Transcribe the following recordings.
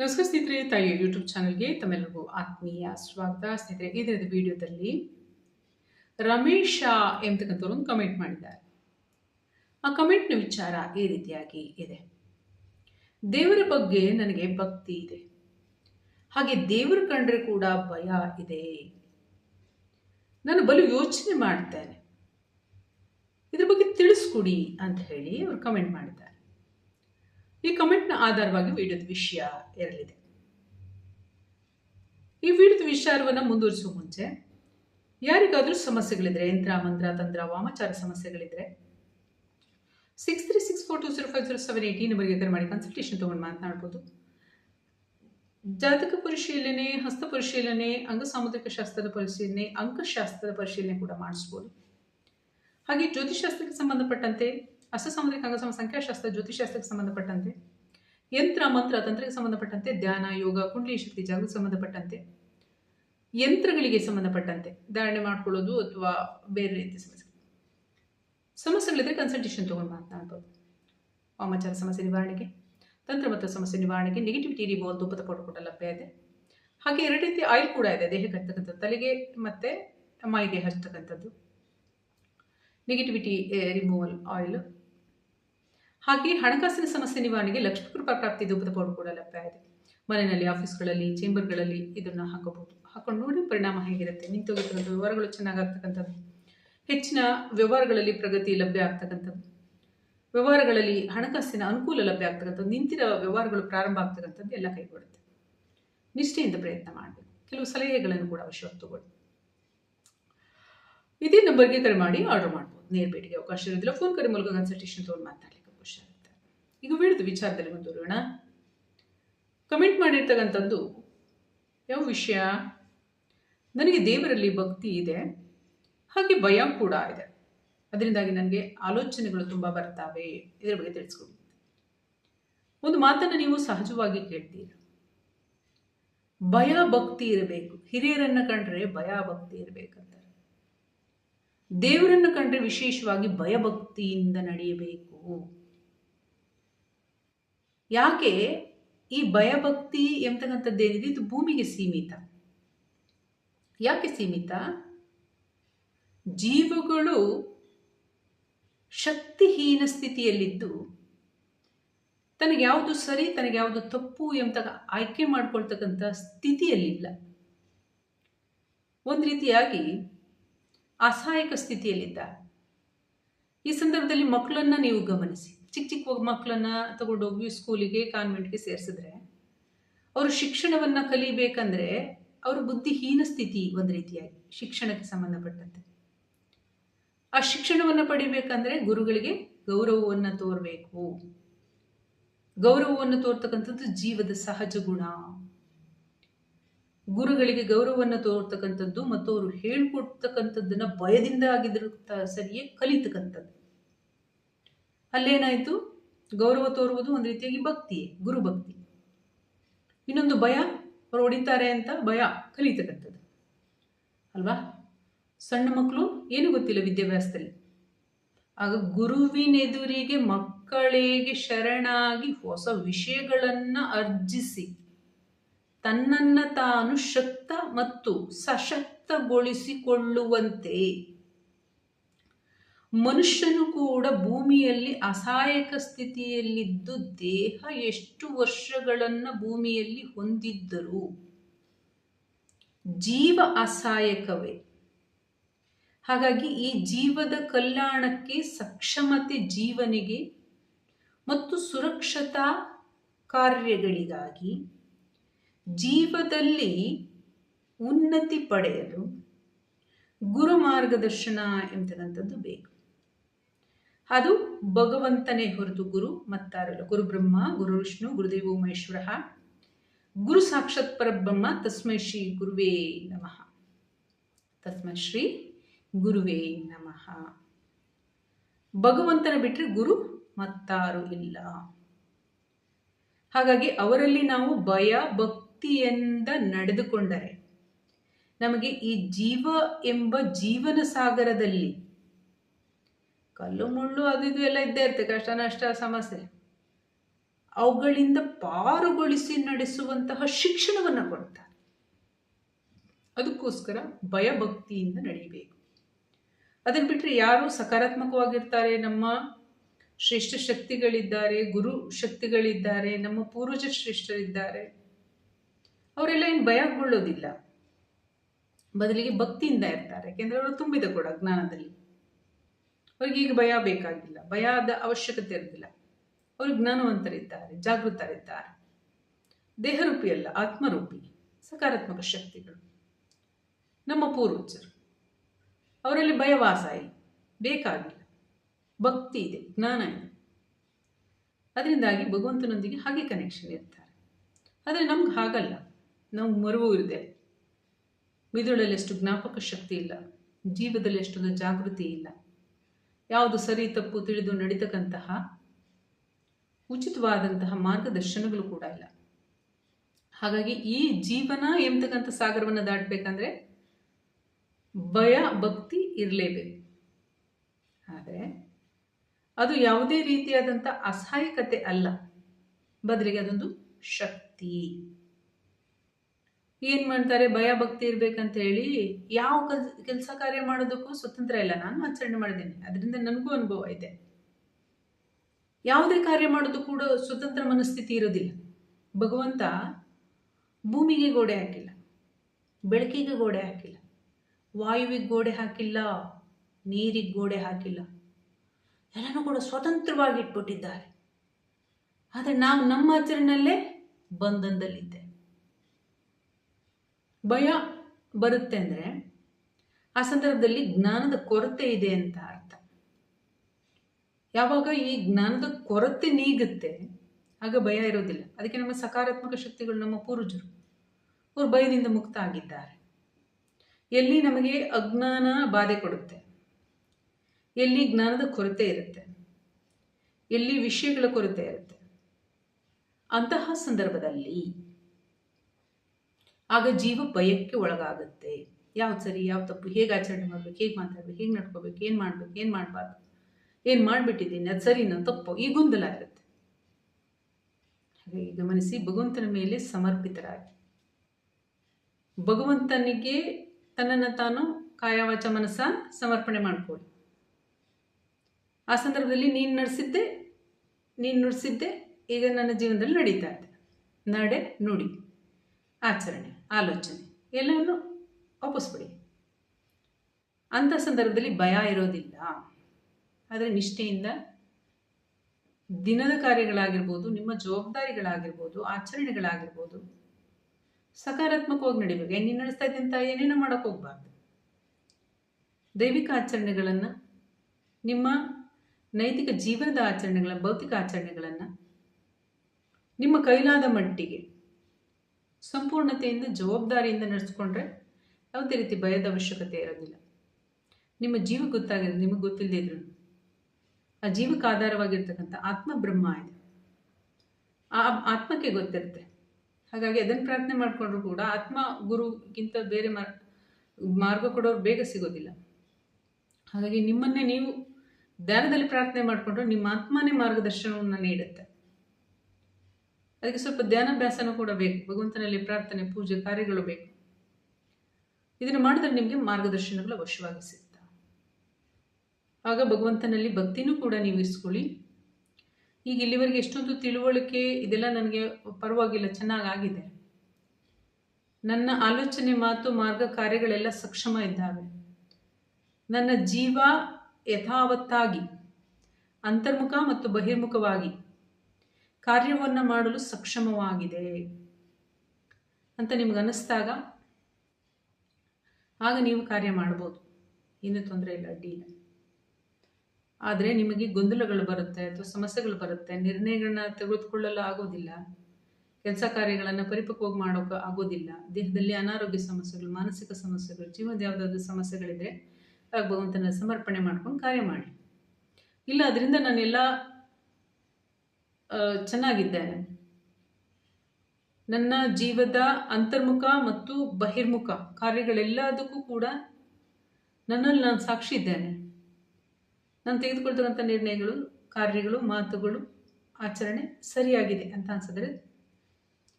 ನಮಸ್ಕಾರ ಸ್ನೇಹಿತರೆ, ತಾಯಿಯ ಯೂಟ್ಯೂಬ್ ಚಾನಲ್ಗೆ ತಮ್ಮೆಲ್ಲರಿಗೂ ಆತ್ಮೀಯ ಸ್ವಾಗತ. ಸ್ನೇಹಿತರೆ ಇದರದ ವಿಡಿಯೋದಲ್ಲಿ ರಮೇಶ ಎಂಬತಕ್ಕಂಥವ್ರು ಒಂದು ಕಮೆಂಟ್ ಮಾಡಿದ್ದಾರೆ. ಆ ಕಮೆಂಟ್ನ ವಿಚಾರ ಈ ರೀತಿಯಾಗಿ ಇದೆ. ದೇವರ ಬಗ್ಗೆ ನನಗೆ ಭಕ್ತಿ ಇದೆ. ಹಾಗೆ ದೇವರು ಕಂಡ್ರೆ ಕೂಡ ಭಯ ಇದೆ. ನಾನು ಬಲು ಯೋಚನೆ ಮಾಡ್ತೇನೆ. ಇದ್ರ ಬಗ್ಗೆ ತಿಳಿಸ್ಕೊಡಿ ಅಂತ ಹೇಳಿ ಅವರು ಕಮೆಂಟ್ ಮಾಡಿದ್ದಾರೆ. ಈ ಕಮೆಂಟ್ನ ಆಧಾರವಾಗಿ ವಿಡಿಯೋದ ವಿಷಯ ಇರಲಿದೆ. ಈ ವಿಡಿಯೋದ ವಿಚಾರವನ್ನು ಮುಂದುವರಿಸುವ ಮುಂಚೆ, ಯಾರಿಗಾದರೂ ಸಮಸ್ಯೆಗಳಿದ್ರೆ, ಯಂತ್ರ, ಮಂತ್ರ, ತಂತ್ರ, ವಾಮಾಚಾರ ಸಮಸ್ಯೆಗಳಿದ್ರೆ six three six four two zero five zero seven eighty ನಂಬರ್ಗೆ ಕರೆ ಮಾಡಿ ಕನ್ಸಲ್ಟೇಷನ್ ತೊಗೊಂಡು ಮಾತನಾಡ್ಬೋದು. ಜಾತಕ ಪರಿಶೀಲನೆ, ಹಸ್ತ ಪರಿಶೀಲನೆ, ಅಂಗಸಾಮುದ್ರಿಕ ಶಾಸ್ತ್ರದ ಪರಿಶೀಲನೆ, ಅಂಕಶಾಸ್ತ್ರದ ಪರಿಶೀಲನೆ ಕೂಡ ಮಾಡಿಸ್ಬೋದು. ಹಾಗೆ ಜ್ಯೋತಿಷಾಸ್ತ್ರಕ್ಕೆ ಸಂಬಂಧಪಟ್ಟಂತೆ ಅಷ್ಟಸಾಮುದ್ರಿಕ ಅಂಗಸಮ ಸಂಖ್ಯಾಶಾಸ್ತ್ರ ಜ್ಯೋತಿಷಾಸ್ತ್ರಕ್ಕೆ ಸಂಬಂಧಪಟ್ಟಂತೆ, ಯಂತ್ರ, ಮಂತ್ರ, ತಂತ್ರಕ್ಕೆ ಸಂಬಂಧಪಟ್ಟಂತೆ, ಧ್ಯಾನ, ಯೋಗ, ಕುಂಡಲಿ, ಶಕ್ತಿ, ಜಾಗಕ್ಕೆ ಸಂಬಂಧಪಟ್ಟಂತೆ, ಯಂತ್ರಗಳಿಗೆ ಸಂಬಂಧಪಟ್ಟಂತೆ, ಧಾರಣೆ ಮಾಡ್ಕೊಳ್ಳೋದು ಅಥವಾ ಬೇರೆ ರೀತಿ ಸಮಸ್ಯೆ. ಸಮಸ್ಯೆಗಳಿದ್ರೆ ಕನ್ಸಲ್ಟೇಷನ್ ತೊಗೊಂಡು ಮಾತನಾಡ್ಬೋದು ವಾಮಾಚಾರ ಸಮಸ್ಯೆ ನಿವಾರಣೆಗೆ ತಂತ್ರ ಮತ್ತು ಸಮಸ್ಯೆ ನಿವಾರಣೆಗೆ ನೆಗೆಟಿವಿಟಿ ರಿಮೂವಲ್ ಧೂಪದ ಪೌಡರ್ ಕೂಡ ಲಭ್ಯ ಇದೆ. ಹಾಗೆ ಎರಡು ರೀತಿ ಆಯಿಲ್ ಕೂಡ ಇದೆ, ದೇಹಕ್ಕೆ ಹತ್ತಕ್ಕಂಥದ್ದು ತಲೆಗೆ ಮತ್ತು ಮೈಗೆ ಹಚ್ಚತಕ್ಕಂಥದ್ದು ನೆಗೆಟಿವಿಟಿ ರಿಮೂವಲ್ ಆಯಿಲ್ ಹಾಗೆ ಹಣಕಾಸಿನ ಸಮಸ್ಯೆ ನಿವಾರಣೆಗೆ ಲಕ್ಷ್ಮೀ ಕೃಪಾ ಪ್ರಾಪ್ತಿ ಧೂಪದ ಪೌಡರ್ ಕೂಡ ಲಭ್ಯ ಇದೆ ಮನೆಯಲ್ಲಿ ಆಫೀಸ್ಗಳಲ್ಲಿ ಚೇಂಬರ್ಗಳಲ್ಲಿ ಇದನ್ನು ಹಾಕಬಹುದು. ಹಾಕೊಂಡು ನೋಡಿ ಪರಿಣಾಮ ಹೇಗಿರುತ್ತೆ. ನಿಂತೋಗಿರ್ತಕ್ಕಂಥ ವ್ಯವಹಾರಗಳು ಚೆನ್ನಾಗಾಗ್ತಕ್ಕಂಥದ್ದು. ಹೆಚ್ಚಿನ ವ್ಯವಹಾರಗಳಲ್ಲಿ ಪ್ರಗತಿ ಲಭ್ಯ ಆಗ್ತಕ್ಕಂಥದ್ದು. ವ್ಯವಹಾರಗಳಲ್ಲಿ ಹಣಕಾಸಿನ ಅನುಕೂಲ ಲಭ್ಯ ಆಗ್ತಕ್ಕಂಥದ್ದು. ನಿಂತಿರೋ ವ್ಯವಹಾರಗಳು ಪ್ರಾರಂಭ ಆಗ್ತಕ್ಕಂಥದ್ದು ಎಲ್ಲ ಕೈಗೊಡುತ್ತೆ ನಿಷ್ಠೆಯಿಂದ ಪ್ರಯತ್ನ ಮಾಡಬೇಕು. ಕೆಲವು ಸಲಹೆಗಳನ್ನು ಕೂಡ ಅವಶ್ಯವಾಗಿ ತಗೊಳ್ಳಿ ಇದೇ ನಂಬರ್ಗೆ ಕರೆ ಮಾಡಿ ಆರ್ಡರ್ ಮಾಡ್ಬೋದು. ನೇರ ಭೇಟಿಗೆ ಅವಕಾಶ ಇರೋದಿಲ್ಲ. ಫೋನ್ ಕರೆ ಮೂಲಕ ಕನ್ಸಲ್ಟೇಷನ್ ತೊಗೊಂಡು ಇರುತ್ತೆ ಈಗ ವಿಡಿಯೋದ ವಿಚಾರದಲ್ಲಿ ಮುಂದುವರೋಣ ಕಮೆಂಟ್ ಮಾಡಿರ್ತಕ್ಕಂಥದ್ದು, ಯಾವ ವಿಷಯ? ನನಗೆ ದೇವರಲ್ಲಿ ಭಕ್ತಿ ಇದೆ, ಹಾಗೆ ಭಯ ಕೂಡ ಇದೆ. ಅದರಿಂದಾಗಿ ನನಗೆ ಆಲೋಚನೆಗಳು ತುಂಬ ಬರ್ತಾವೆ. ಇದರ ಬಗ್ಗೆ ತಿಳಿಸ್ಕೊಡಿ. ಒಂದು ಮಾತನ್ನು ನೀವು ಸಹಜವಾಗಿ ಕೇಳ್ತೀರಿ? ಭಯ ಭಕ್ತಿ ಇರಬೇಕು. ಹಿರಿಯರನ್ನು ಕಂಡ್ರೆ ಭಯ ಭಕ್ತಿ ಇರಬೇಕಂತಾರೆ. ದೇವರನ್ನು ಕಂಡ್ರೆ ವಿಶೇಷವಾಗಿ ಭಯಭಕ್ತಿಯಿಂದ ನಡೆಯಬೇಕು. ಯಾಕೆ ಈ ಭಯಭಕ್ತಿ ಎಂಬತಕ್ಕಂಥದ್ದೇನಿದೆ ಇದು ಭೂಮಿಗೆ ಸೀಮಿತ. ಯಾಕೆ ಸೀಮಿತ? ಜೀವಗಳು ಶಕ್ತಿಹೀನ ಸ್ಥಿತಿಯಲ್ಲಿದ್ದು ತನಗೆ ಯಾವುದು ಸರಿ, ತನಗೆ ಯಾವುದು ತಪ್ಪು ಎಂತ ಆಯ್ಕೆ ಮಾಡ್ಕೊಳ್ತಕ್ಕಂಥ ಸ್ಥಿತಿಯಲ್ಲಿಲ್ಲ. ಒಂದು ರೀತಿಯಾಗಿ ಅಸಹಾಯಕ ಸ್ಥಿತಿಯಲ್ಲಿದ್ದ. ಈ ಸಂದರ್ಭದಲ್ಲಿ ಮಕ್ಕಳನ್ನ ನೀವು ಗಮನಿಸಿ. ಚಿಕ್ಕ ಚಿಕ್ಕ ಮಕ್ಕಳನ್ನ ತಗೊಂಡೋಗಿ ಸ್ಕೂಲಿಗೆ ಕಾನ್ವೆಂಟ್ಗೆ ಸೇರಿಸಿದ್ರೆ, ಅವರು ಶಿಕ್ಷಣವನ್ನು ಕಲಿಬೇಕಂದ್ರೆ ಅವರು ಬುದ್ಧಿಹೀನ ಸ್ಥಿತಿ ಒಂದು ರೀತಿಯಾಗಿ, ಶಿಕ್ಷಣಕ್ಕೆ ಸಂಬಂಧಪಟ್ಟಂತೆ. ಆ ಶಿಕ್ಷಣವನ್ನು ಪಡಿಬೇಕಂದ್ರೆ ಗುರುಗಳಿಗೆ ಗೌರವವನ್ನು ತೋರಬೇಕು. ಗೌರವವನ್ನು ತೋರ್ತಕ್ಕಂಥದ್ದು ಜೀವದ ಸಹಜ ಗುಣ. ಗುರುಗಳಿಗೆ ಗೌರವವನ್ನು ತೋರ್ತಕ್ಕಂಥದ್ದು ಮತ್ತು ಅವರು ಹೇಳ್ಕೊಡ್ತಕ್ಕಂಥದ್ದನ್ನ ಭಯದಿಂದ ಆಗಿದ್ರು ಸರಿಯೇ ಕಲಿತಕ್ಕಂಥದ್ದು. ಅಲ್ಲೇನಾಯಿತು? ಗೌರವ ತೋರುವುದು ಒಂದು ರೀತಿಯಾಗಿ ಭಕ್ತಿ ಗುರು ಭಕ್ತಿ. ಇನ್ನೊಂದು ಭಯ, ಅವ್ರು ಹೊಡಿತಾರೆ ಅಂತ ಭಯ ಕಲಿತಕ್ಕಂಥದ್ದು. ಅಲ್ವಾ? ಸಣ್ಣ ಮಕ್ಕಳು ಏನು ಗೊತ್ತಿಲ್ಲ ವಿದ್ಯಾಭ್ಯಾಸದಲ್ಲಿ. ಆಗ ಗುರುವಿನೆದುರಿಗೆ ಮಕ್ಕಳಿಗೆ ಶರಣಾಗಿ ಹೊಸ ವಿಷಯಗಳನ್ನು ಅರ್ಜಿಸಿ, ತನ್ನನ್ನು ತಾನು ಶಕ್ತ ಮತ್ತು ಸಶಕ್ತಗೊಳಿಸಿಕೊಳ್ಳುವಂತೆ ಮನುಷ್ಯನು ಕೂಡ ಭೂಮಿಯಲ್ಲಿ ಅಸಹಾಯಕ ಸ್ಥಿತಿಯಲ್ಲಿದ್ದು ದೇಹ ಎಷ್ಟು ವರ್ಷಗಳನ್ನು ಭೂಮಿಯಲ್ಲಿ ಹೊಂದಿದ್ದರು ಜೀವ ಅಸಹಾಯಕವೇ. ಹಾಗಾಗಿ ಈ ಜೀವದ ಕಲ್ಯಾಣಕ್ಕೆ ಸಕ್ಷಮತೆ ಜೀವನಿಗೆ ಮತ್ತು ಸುರಕ್ಷತಾ ಕಾರ್ಯಗಳಿಗಾಗಿ ಜೀವದಲ್ಲಿ ಉನ್ನತಿ ಪಡೆಯಲು ಗುರು ಮಾರ್ಗದರ್ಶನ ಎಂತಕ್ಕಂಥದ್ದು ಬೇಕು. ಅದು ಭಗವಂತನೇ ಹೊರತು ಗುರು ಮತ್ತಾರಲ್ಲ. ಗುರು ಬ್ರಹ್ಮ, ಗುರು ವಿಷ್ಣು ಗುರುದೇವೋ ಮಹೇಶ್ವರ ಗುರು ಸಾಕ್ಷಾತ್ ಪರಬ್ರಹ್ಮ, ತಸ್ಮೈ ಶ್ರೀ ಗುರುವೇ ನಮಃ. ತಸ್ಮೈ ಶ್ರೀ ಗುರುವೇ ನಮಃ. ಭಗವಂತನ ಬಿಟ್ಟರೆ ಗುರು ಮತ್ತಾರು ಇಲ್ಲ. ಹಾಗಾಗಿ ಅವರಲ್ಲಿ ನಾವು ಭಯ ಭಕ್ತಿಯಿಂದ ನಡೆದುಕೊಂಡರೆ ನಮಗೆ ಈ ಜೀವ ಎಂಬ ಜೀವನ ಸಾಗರದಲ್ಲಿ ಕಲ್ಲು ಮುಳ್ಳು ಅದು ಇದು ಎಲ್ಲ ಇದ್ದೇ ಇರುತ್ತೆ, ಕಷ್ಟ ನಷ್ಟ ಸಮಸ್ಯೆ. ಅವುಗಳಿಂದ ಪಾರುಗೊಳಿಸಿ ನಡೆಸುವಂತಹ ಶಿಕ್ಷಣವನ್ನು ಕೊಡ್ತಾರೆ. ಅದಕ್ಕೋಸ್ಕರ ಭಯಭಕ್ತಿಯಿಂದ ನಡೀಬೇಕು. ಅದನ್ನು ಬಿಟ್ಟರೆ ಯಾರು ಸಕಾರಾತ್ಮಕವಾಗಿರ್ತಾರೆ? ನಮ್ಮ ಶ್ರೇಷ್ಠ ಶಕ್ತಿಗಳಿದ್ದಾರೆ, ಗುರು ಶಕ್ತಿಗಳಿದ್ದಾರೆ, ನಮ್ಮ ಪೂರ್ವಜ ಶ್ರೇಷ್ಠರಿದ್ದಾರೆ. ಅವರೆಲ್ಲ ಏನು ಭಯಗೊಳ್ಳೋದಿಲ್ಲ. ಬದಲಿಗೆ ಭಕ್ತಿಯಿಂದ ಇರ್ತಾರೆ. ಯಾಕೆಂದ್ರೆ ಅವರು ತುಂಬಿದ ಕೂಡ ಜ್ಞಾನದಲ್ಲಿ. ಅವ್ರಿಗೆ ಈಗ ಭಯ ಬೇಕಾಗಿಲ್ಲ. ಭಯದ ಅವಶ್ಯಕತೆ ಇರೋದಿಲ್ಲ. ಅವರು ಜ್ಞಾನವಂತರಿದ್ದಾರೆ, ಜಾಗೃತರಿದ್ದಾರೆ. ದೇಹರೂಪಿ ಅಲ್ಲ, ಆತ್ಮರೂಪಿ, ಸಕಾರಾತ್ಮಕ ಶಕ್ತಿಗಳು. ನಮ್ಮ ಪೂರ್ವಜರು. ಅವರಲ್ಲಿ ಭಯವಾಸ ಇಲ್ಲ, ಬೇಕಾಗಿಲ್ಲ. ಭಕ್ತಿ ಇದೆ, ಜ್ಞಾನ ಇದೆ. ಅದರಿಂದಾಗಿ ಭಗವಂತನೊಂದಿಗೆ ಹಾಗೆ ಕನೆಕ್ಷನ್ ಇರ್ತಾರೆ. ಆದರೆ ನಮ್ಗೆ ಹಾಗಲ್ಲ. ನಮ್ಗೆ ಮರುವು ಇದೆ ಮಿದುಳಲ್ಲಿ ಎಷ್ಟು ಜ್ಞಾಪಕ ಶಕ್ತಿ ಇಲ್ಲ. ಜೀವದಲ್ಲಿ ಎಷ್ಟೊಂದು ಜಾಗೃತಿ ಇಲ್ಲ. ಯಾವುದು ಸರಿ, ತಪ್ಪು, ತಿಳಿದು ನಡೀತಕ್ಕಂತಹ ಉಚಿತವಾದಂತಹ ಮಾರ್ಗದರ್ಶನಗಳು ಕೂಡ ಇಲ್ಲ. ಹಾಗಾಗಿ ಈ ಜೀವನ ಎಂಬತಕ್ಕಂಥ ಸಾಗರವನ್ನು ದಾಟಬೇಕಂದ್ರೆ ಭಯ, ಭಕ್ತಿ ಇರಲೇಬೇಕು. ಆದರೆ ಅದು ಯಾವುದೇ ರೀತಿಯಾದಂಥ ಅಸಹಾಯಕತೆ ಅಲ್ಲ. ಬದಲಿಗೆ ಅದೊಂದು ಶಕ್ತಿ. ಏನು ಮಾಡ್ತಾರೆ? ಭಯ ಭಕ್ತಿ ಇರ್ಬೇಕಂತ ಹೇಳಿ ಯಾವ ಕೆಲಸ ಕಾರ್ಯ ಮಾಡೋದಕ್ಕೂ ಸ್ವತಂತ್ರ ಇಲ್ಲ. ನಾನು ಆಚರಣೆ ಮಾಡಿದ್ದೀನಿ. ಅದರಿಂದ ನನಗೂ ಅನುಭವ ಇದೆ ಯಾವುದೇ ಕಾರ್ಯ ಮಾಡೋದು ಕೂಡ ಸ್ವತಂತ್ರ ಮನಸ್ಥಿತಿ ಇರೋದಿಲ್ಲ. ಭಗವಂತ ಭೂಮಿಗೆ ಗೋಡೆ ಹಾಕಿಲ್ಲ. ಬೆಳಕಿಗೆ ಗೋಡೆ ಹಾಕಿಲ್ಲ. ವಾಯುವಿಗೆ ಗೋಡೆ ಹಾಕಿಲ್ಲ. ನೀರಿಗೆ ಗೋಡೆ ಹಾಕಿಲ್ಲ. ಎಲ್ಲನೂ ಕೂಡ ಸ್ವತಂತ್ರವಾಗಿ ಇಟ್ಬಿಟ್ಟಿದ್ದಾರೆ. ಆದರೆ ನಾವು ನಮ್ಮ ಆಚರಣೆಯಲ್ಲೇ ಬಂಧನದಲ್ಲಿದ್ದೆ. ಭಯ ಬರುತ್ತೆ ಅಂದರೆ ಆ ಸಂದರ್ಭದಲ್ಲಿ ಜ್ಞಾನದ ಕೊರತೆ ಇದೆ ಅಂತ ಅರ್ಥ. ಯಾವಾಗ ಈ ಜ್ಞಾನದ ಕೊರತೆ ನೀಗುತ್ತೆ, ಆಗ ಭಯ ಇರೋದಿಲ್ಲ. ಅದಕ್ಕೆ ನಮ್ಮ ಸಕಾರಾತ್ಮಕ ಶಕ್ತಿಗಳು ನಮ್ಮ ಪೂರ್ವಜರು, ಅವರು ಭಯದಿಂದ ಮುಕ್ತ ಆಗಿದ್ದಾರೆ ಎಲ್ಲಿ ನಮಗೆ ಅಜ್ಞಾನ ಬಾಧೆ ಕೊಡುತ್ತೆ, ಎಲ್ಲಿ ಜ್ಞಾನದ ಕೊರತೆ ಇರುತ್ತೆ, ಎಲ್ಲಿ ವಿಷಯಗಳ ಕೊರತೆ ಇರುತ್ತೆ, ಅಂತಹ ಸಂದರ್ಭದಲ್ಲಿ ಆಗ ಜೀವ ಭಯಕ್ಕೆ ಒಳಗಾಗುತ್ತೆ. ಯಾವ್ದು ಸರಿ ಯಾವ ತಪ್ಪು, ಹೇಗೆ ಆಚರಣೆ ಮಾಡ್ಬೇಕು, ಹೇಗೆ ಮಾತಾಡ್ಬೇಕು, ಹೇಗೆ ನಡ್ಕೋಬೇಕು, ಏನು ಮಾಡ್ಬೇಕು, ಏನು ಮಾಡಬಾರ್ದು, ಏನು ಮಾಡಿಬಿಟ್ಟಿದ್ದೀನಿ, ಅದು ಸರಿನೋ ತಪ್ಪು, ಈ ಗೊಂದಲ ಆಗುತ್ತೆ ಹಾಗಾಗಿ ಗಮನಿಸಿ ಭಗವಂತನ ಮೇಲೆ ಸಮರ್ಪಿತರಾಗಿ. ಭಗವಂತನಿಗೆ ತನ್ನನ್ನು ತಾನು ಕಾಯವಾಚ ಮನಸ್ಸ ಸಮರ್ಪಣೆ ಮಾಡ್ಕೊಳ್ಳಿ ಆ ಸಂದರ್ಭದಲ್ಲಿ ನೀನು ನಡೆಸಿದ್ದೆ, ನೀನು ನುಡಿಸಿದ್ದೆ, ಈಗ ನನ್ನ ಜೀವನದಲ್ಲಿ ನಡೀತಾ ಇದೆ. ನಡೆ, ನುಡಿ. ಆಚರಣೆ, ಆಲೋಚನೆ, ಎಲ್ಲವನ್ನು ವಾಪಸ್ಬಿಡಿ ಅಂಥ ಸಂದರ್ಭದಲ್ಲಿ ಭಯ ಇರೋದಿಲ್ಲ. ಆದರೆ ನಿಷ್ಠೆಯಿಂದ ದಿನದ ಕಾರ್ಯಗಳಾಗಿರ್ಬೋದು, ನಿಮ್ಮ ಜವಾಬ್ದಾರಿಗಳಾಗಿರ್ಬೋದು, ಆಚರಣೆಗಳಾಗಿರ್ಬೋದು, ಸಕಾರಾತ್ಮಕವಾಗಿ ನಡಿಬೇಕು. ನೀನು ನಡೆಸ್ತಾ ಇದ್ದಂತ ಏನೇನೋ ಮಾಡೋಕ್ಕೆ ಹೋಗ್ಬಾರ್ದು. ದೈವಿಕ ಆಚರಣೆಗಳನ್ನು, ನಿಮ್ಮ ನೈತಿಕ ಜೀವನದ ಆಚರಣೆಗಳ, ಭೌತಿಕ ಆಚರಣೆಗಳನ್ನು ನಿಮ್ಮ ಕೈಲಾದ ಮಟ್ಟಿಗೆ ಸಂಪೂರ್ಣತೆಯಿಂದ, ಜವಾಬ್ದಾರಿಯಿಂದ ನಡೆಸ್ಕೊಂಡ್ರೆ ಯಾವುದೇ ರೀತಿ ಭಯದ ಅವಶ್ಯಕತೆ ಇರೋದಿಲ್ಲ. ನಿಮ್ಮ ಜೀವ ಗೊತ್ತಾಗಿದೆ, ನಿಮಗೆ ಗೊತ್ತಿಲ್ಲದೆ ಇದ್ರು. ಆ ಜೀವಕ್ಕೆ ಆಧಾರವಾಗಿರ್ತಕ್ಕಂಥ ಆತ್ಮ ಬ್ರಹ್ಮ ಇದೆ. ಆ ಆತ್ಮಕ್ಕೆ ಗೊತ್ತಿರುತ್ತೆ. ಹಾಗಾಗಿ ಅದನ್ನು ಪ್ರಾರ್ಥನೆ ಮಾಡಿಕೊಂಡ್ರು ಕೂಡ ಆತ್ಮ ಗುರುಗಿಂತ ಬೇರೆ ಮಾರ್ಗ ಕೊಡೋರು ಬೇಗ ಸಿಗೋದಿಲ್ಲ. ಹಾಗಾಗಿ ನಿಮ್ಮನ್ನೇ ನೀವು ಧ್ಯಾನದಲ್ಲಿ ಪ್ರಾರ್ಥನೆ ಮಾಡಿಕೊಂಡ್ರೆ ನಿಮ್ಮ ಆತ್ಮನೇ ಮಾರ್ಗದರ್ಶನವನ್ನು ನೀಡುತ್ತೆ. ಅದಕ್ಕೆ ಸ್ವಲ್ಪ ಧ್ಯಾನಾಭ್ಯಾಸನೂ ಕೂಡ ಬೇಕು. ಭಗವಂತನಲ್ಲಿ ಪ್ರಾರ್ಥನೆ, ಪೂಜೆ ಕಾರ್ಯಗಳು ಬೇಕು. ಇದನ್ನು ಮಾಡಿದ್ರೆ ನಿಮಗೆ ಮಾರ್ಗದರ್ಶನಗಳು ಅವಶ್ಯವಾಗಿ ಸಿಗ್ತವೆ ಆಗ ಭಗವಂತನಲ್ಲಿ ಭಕ್ತಿನೂ ಕೂಡ ನೀವು ಇರಿಸ್ಕೊಳ್ಳಿ ಈಗ ಇಲ್ಲಿವರೆಗೆ ಎಷ್ಟೊಂದು ತಿಳುವಳಿಕೆ, ಇದೆಲ್ಲ ನನಗೆ ಪರವಾಗಿಲ್ಲ, ಚೆನ್ನಾಗಾಗಿದೆ. ನನ್ನ ಆಲೋಚನೆ ಮಾತು, ಮಾರ್ಗ ಕಾರ್ಯಗಳೆಲ್ಲ ಸಕ್ಷಮ ಇದ್ದಾವೆ. ನನ್ನ ಜೀವ ಯಥಾವತ್ತಾಗಿ, ಅಂತರ್ಮುಖ ಮತ್ತು ಬಹಿರ್ಮುಖವಾಗಿ ಕಾರ್ಯವನ್ನು ಮಾಡಲು ಸಕ್ಷಮವಾಗಿದೆ ಅಂತ ನಿಮ್ಗೆ ಅನ್ನಿಸ್ದಾಗ ಆಗ ನೀವು ಕಾರ್ಯ ಮಾಡ್ಬೋದು. ಏನೂ ತೊಂದರೆ ಇಲ್ಲ ಅಡ್ಡಿ ಇಲ್ಲ ಆದರೆ ನಿಮಗೆ ಗೊಂದಲಗಳು ಬರುತ್ತೆ ಅಥವಾ ಸಮಸ್ಯೆಗಳು ಬರುತ್ತೆ. ನಿರ್ಣಯಗಳನ್ನ ತೆಗೆದುಕೊಳ್ಳಲು ಆಗೋದಿಲ್ಲ. ಕೆಲಸ ಕಾರ್ಯಗಳನ್ನು ಪರಿಪಕ್ವವಾಗಿ ಮಾಡೋಕೆ ಆಗೋದಿಲ್ಲ. ದೇಹದಲ್ಲಿ ಅನಾರೋಗ್ಯ ಸಮಸ್ಯೆಗಳು, ಮಾನಸಿಕ ಸಮಸ್ಯೆಗಳು, ಜೀವನದ ಯಾವುದಾದ್ರೂ ಸಮಸ್ಯೆಗಳಿದ್ರೆ ಭಗವಂತನ ಸಮರ್ಪಣೆ ಮಾಡ್ಕೊಂಡು ಕಾರ್ಯ ಮಾಡಿ. ಇಲ್ಲ, ಅದರಿಂದ ನಾನೆಲ್ಲ ಚೆನ್ನಾಗಿದ್ದೇನೆ. ನನ್ನ ಜೀವದ ಅಂತರ್ಮುಖ ಮತ್ತು ಬಹಿರ್ಮುಖ ಕಾರ್ಯಗಳೆಲ್ಲದಕ್ಕೂ ಕೂಡ ನನ್ನಲ್ಲಿ ನಾನು ಸಾಕ್ಷಿ ಇದ್ದೇನೆ. ನಾನು ತೆಗೆದುಕೊಳ್ತಕ್ಕಂಥ ನಿರ್ಣಯಗಳು, ಕಾರ್ಯಗಳು, ಮಾತುಗಳು, ಆಚರಣೆ ಸರಿಯಾಗಿದೆ ಅಂತ ಅನ್ಸಿದ್ರೆ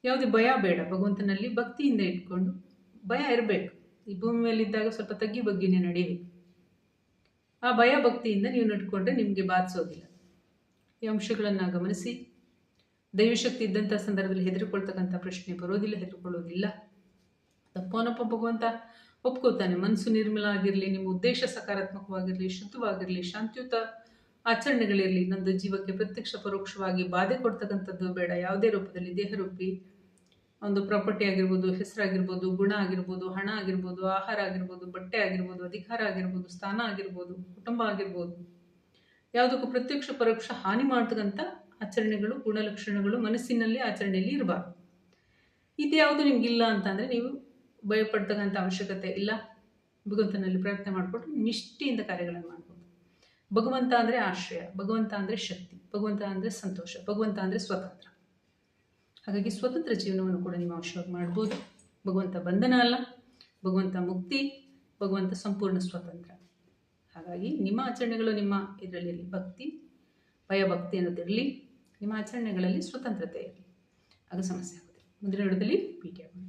ಯಾವುದೇ ಭಯ ಬೇಡ. ಭಗವಂತನಲ್ಲಿ ಭಕ್ತಿಯಿಂದ ಇಟ್ಕೊಂಡು ಭಯ ಇರಬೇಕು. ಈ ಭೂಮಿ ಮೇಲಿದ್ದಾಗ ಸ್ವಲ್ಪ ತಗ್ಗಿ ಬಗ್ಗಿನೇ ನಡೆಯಿರಿ ಆ ಭಯ ಭಕ್ತಿಯಿಂದ ನೀವು ನಡ್ಕೊಂಡ್ರೆ ನಿಮಗೆ ಬಾಧಿಸೋದಿಲ್ಲ ಈ ಅಂಶಗಳನ್ನು ಗಮನಿಸಿ. ದೈವಶಕ್ತಿ ಇದ್ದಂಥ ಸಂದರ್ಭದಲ್ಲಿ ಹೆದರಿಕೊಳ್ತಕ್ಕಂಥ ಪ್ರಶ್ನೆ ಬರೋದಿಲ್ಲ, ಹೆದರ್ಕೊಳ್ಳೋದಿಲ್ಲ. ತಪ್ಪೋನಪ್ಪ ಭಗವಂತ, ಒಪ್ಕೋತಾನೆ. ಮನಸ್ಸು ನಿರ್ಮಲ ಆಗಿರಲಿ, ನಿಮ್ಮ ಉದ್ದೇಶ ಸಕಾರಾತ್ಮಕವಾಗಿರಲಿ, ಶುದ್ಧವಾಗಿರಲಿ, ಶಾಂತಿಯುತ ಆಚರಣೆಗಳಿರಲಿ, ನಂದು ಜೀವಕ್ಕೆ ಪ್ರತ್ಯಕ್ಷ ಪರೋಕ್ಷವಾಗಿ ಬಾಧೆ ಕೊಡ್ತಕ್ಕಂಥದ್ದು ಬೇಡ. ಯಾವುದೇ ರೂಪದಲ್ಲಿ ದೇಹರೂಪಿ, ಒಂದು ಪ್ರಾಪರ್ಟಿ ಆಗಿರ್ಬೋದು, ಹೆಸರಾಗಿರ್ಬೋದು, ಗುಣ ಆಗಿರ್ಬೋದು, ಹಣ ಆಗಿರ್ಬೋದು, ಆಹಾರ ಆಗಿರ್ಬೋದು, ಬಟ್ಟೆ ಆಗಿರ್ಬೋದು, ಅಧಿಕಾರ ಆಗಿರ್ಬೋದು, ಸ್ಥಾನ ಆಗಿರ್ಬೋದು, ಕುಟುಂಬ ಆಗಿರ್ಬೋದು ಯಾವುದಕ್ಕೂ ಪ್ರತ್ಯಕ್ಷ ಪರೋಕ್ಷ ಹಾನಿ ಮಾಡ್ತಕ್ಕಂಥ ಆಚರಣೆಗಳು, ಗುಣಲಕ್ಷಣಗಳು ಮನಸ್ಸಿನಲ್ಲಿ ಆಚರಣೆಯಲ್ಲಿ ಇರಬಾರ್ದು ಇದು ಯಾವುದು ನಿಮಗಿಲ್ಲ ಅಂತಂದರೆ ನೀವು ಭಯಪಡ್ತಕ್ಕಂಥ ಅವಶ್ಯಕತೆ ಇಲ್ಲ. ಭಗವಂತನಲ್ಲಿ ಪ್ರಯತ್ನ ಮಾಡಿಕೊಂಡು ನಿಷ್ಠೆಯಿಂದ ಕಾರ್ಯಗಳನ್ನು ಮಾಡ್ಬೋದು. ಭಗವಂತ ಅಂದರೆ ಆಶ್ರಯ, ಭಗವಂತ ಅಂದರೆ ಶಕ್ತಿ, ಭಗವಂತ ಅಂದರೆ ಸಂತೋಷ, ಭಗವಂತ ಅಂದರೆ ಸ್ವತಂತ್ರ. ಹಾಗಾಗಿ ಸ್ವತಂತ್ರ ಜೀವನವನ್ನು ಕೂಡ ನೀವು ಅವಶ್ಯವಾಗಿ ಮಾಡ್ಬೋದು. ಭಗವಂತ ಬಂಧನ ಅಲ್ಲ, ಭಗವಂತ ಮುಕ್ತಿ, ಭಗವಂತ ಸಂಪೂರ್ಣ ಸ್ವತಂತ್ರ. ಹಾಗಾಗಿ ನಿಮ್ಮ ಆಚರಣೆಗಳು ನಿಮ್ಮ ಇದರಲ್ಲಿ ಭಕ್ತಿ ಭಯಭಕ್ತಿ ಅನ್ನೋದಿರಲಿ ನಿಮ್ಮ ಆಚರಣೆಗಳಲ್ಲಿ ಸ್ವತಂತ್ರತೆ ಇರಲಿ. ಆಗ ಸಮಸ್ಯೆ ಆಗುತ್ತೆ. ಮುಂದಿನ ವಿಡಿಯೋದಲ್ಲಿ ಭೇಟಿಯಾಗೋಣ